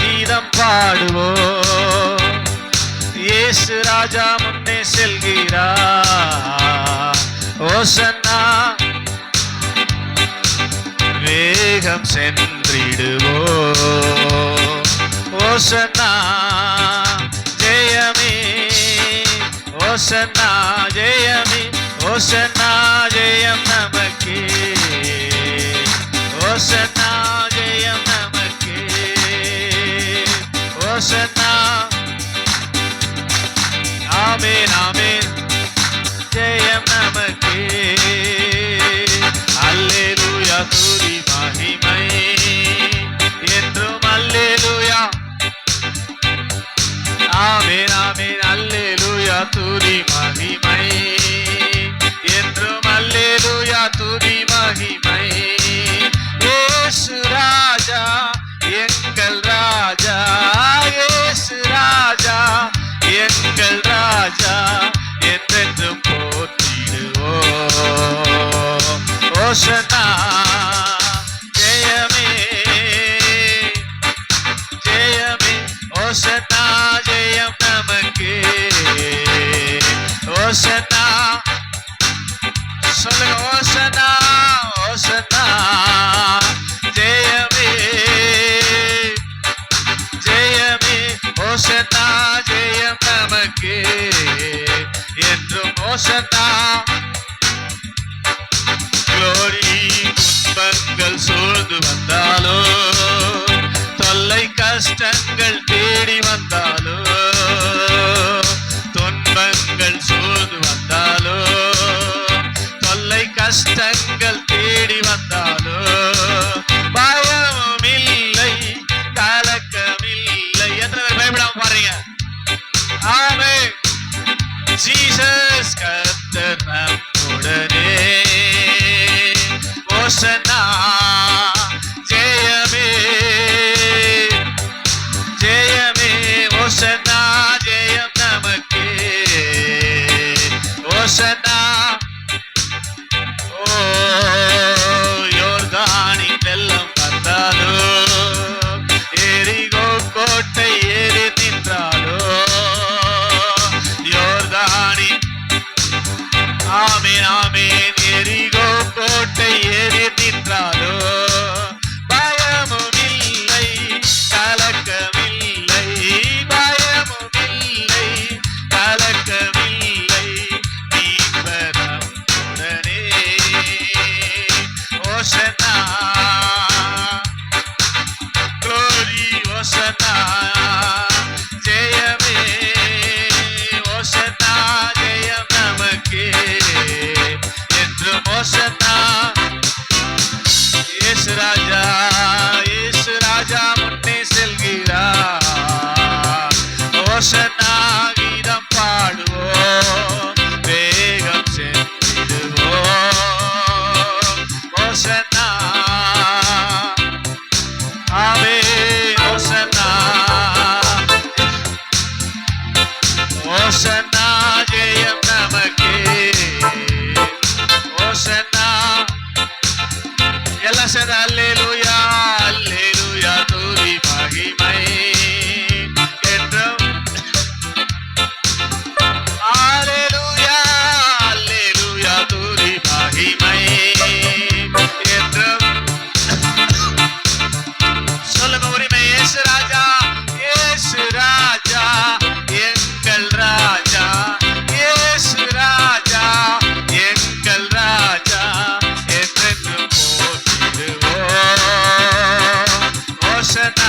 கீதம் பாடுவோம். இயேசு ராஜா முன்னே செல்கிறா ஓசன்னா வேகம் சென்றிடுவோ ஓசன்னா ஜெயமே ஓசன்னா ஜெயமே ஓசன்னா ஜெயம் நமக்கே. ஓசன்னா ஜெயம் ஓசன்னா ஆமென் ஆமென் ஜெயம் நமக்கே அல்லேலூயா துதி மகிமை என்றும் அல்லேலூயா ஆமென் ஆமென் அல்லேலூயா துதி மகிமை ஓசனா சொல்லுங்க ஓசனா ஓசனா ஜெயமே ஜெயமே ஓசனா ஜெயம் நமக்கு. என்றும் ஓசனா குளோரி துன்பங்கள் சூழ்ந்து வந்தாலோ தொல்லை கஷ்டங்கள் தேடி வந்தாலோ கஷ்டங்கள் தேடி வந்தாலோ பயமும் இல்லை கலக்கம் இல்லை எத்தனை பேர் பயப்படாம பாருங்க ஆமே ஜீசஸ் கர்த்தர் நம்முடனே. ஓசனா ஜெயமே. ஜெயமே ஓசனா ஜெயம் நமக்கு. ஓசனா